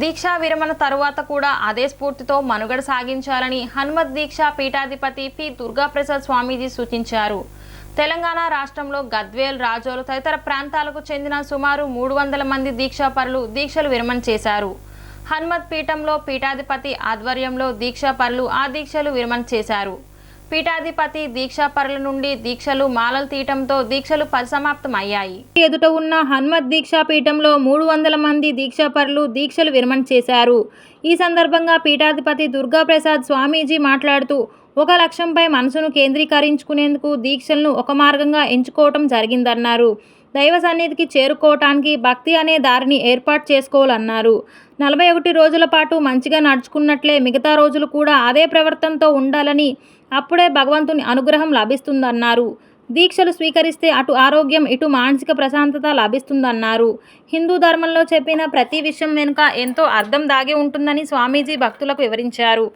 దీక్షా విరమణ తరువాత కూడా అదే స్ఫూర్తితో మనుగడ సాగించాలని హనుమత్ దీక్షా పీఠాధిపతి పి దుర్గాప్రసాద్ స్వామీజీ సూచించారు. తెలంగాణ రాష్ట్రంలో గద్వేల్ రాజోలు తదితర ప్రాంతాలకు చెందిన సుమారు మూడు వందల మంది దీక్షాపరులు దీక్షలు విరమణ చేశారు. హనుమత్ పీఠంలో పీఠాధిపతి ఆధ్వర్యంలో దీక్షాపరులు ఆ దీక్షలు విరమణ చేశారు. పీఠాధిపతి దీక్షాపరుల నుండి దీక్షలు మాలలు తీయటంతో దీక్షలు పరిసమాప్తమయ్యాయి. ఎదుట ఉన్న హనుమత్ దీక్షా పీఠంలో మూడు వందల మంది దీక్షాపరులు దీక్షలు విరమణ చేశారు. ఈ సందర్భంగా పీఠాధిపతి దుర్గాప్రసాద్ స్వామీజీ మాట్లాడుతూ ఒక లక్ష్యంపై మనసును కేంద్రీకరించుకునేందుకు దీక్షలను ఒక మార్గంగా ఎంచుకోవటం జరిగిందన్నారు. దైవ సన్నిధికి చేరుకోవటానికి భక్తి అనే దారిని ఏర్పాటు చేసుకోవాలన్నారు. నలభై ఒకటి రోజుల పాటు మంచిగా నడుచుకున్నట్లే మిగతా రోజులు కూడా అదే ప్రవర్తనతో ఉండాలని అప్పుడే భగవంతుని అనుగ్రహం లభిస్తుందన్నారు. దీక్షలు స్వీకరిస్తే అటు ఆరోగ్యం ఇటు మానసిక ప్రశాంతత లభిస్తుందన్నారు. హిందూ ధర్మంలో చెప్పిన ప్రతి విషయం వెనుక ఎంతో అర్థం దాగి ఉంటుందని స్వామీజీ భక్తులకు వివరించారు.